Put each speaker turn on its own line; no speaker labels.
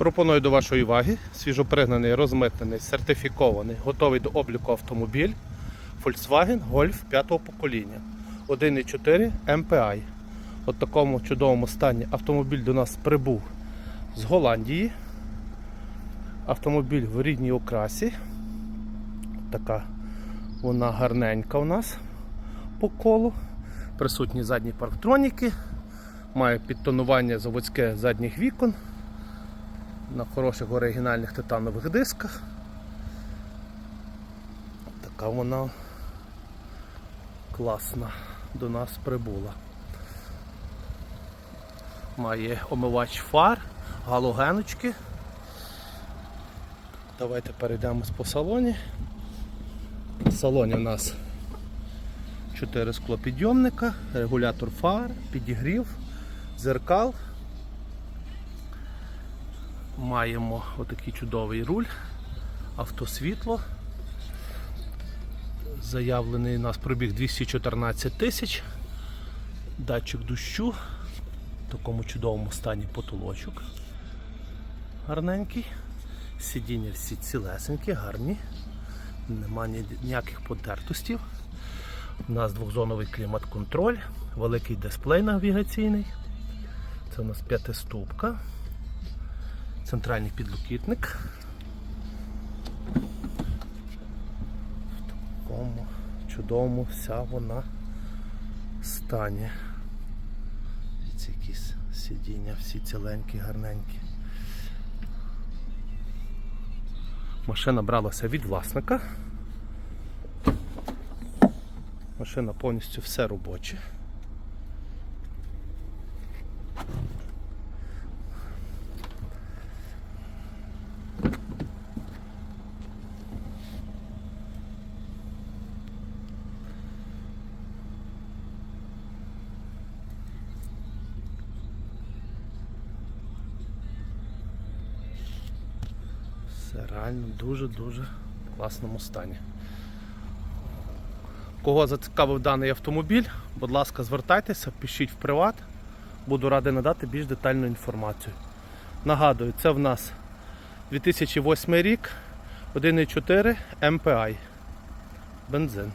Пропоную до вашої уваги свіжопригнаний, розмитнений, сертифікований, готовий до обліку автомобіль Volkswagen Golf 5 покоління 1.4 MPI. От такому чудовому стані автомобіль до нас прибув з Голландії. Автомобіль в рідній окрасі. Така вона гарненька у нас по колу. Присутні задні парктроніки. Має підтонування заводське задніх вікон на хороших оригінальних титанових дисках. Така вона класна до нас прибула. Має омивач фар, галогеночки. Давайте перейдемо по салоні. В салоні у нас 4 склопідйомника, регулятор фар, підігрів, зеркал. Маємо отакий чудовий руль, автосвітло. Заявлений у нас пробіг 214 тисяч. Датчик дощу. В такому чудовому стані потолочок. Гарненький. Сидіння всі цілесенькі, гарні. Нема ніяких потертостів. У нас двохзоновий клімат-контроль, великий дисплей навігаційний. Це у нас п'ятиступка. Центральний підлокітник. В такому чудовому вся вона стані. Ці якісь сидіння, всі ціленькі, гарненькі. Машина бралася від власника. Машина повністю все робоче. Все реально дуже-дуже класному стані. Кого зацікавив даний автомобіль, будь ласка, звертайтеся, пишіть в приват. Буду радий надати більш детальну інформацію. Нагадую, це в нас 2008 рік, 1.4 MPI. Бензин.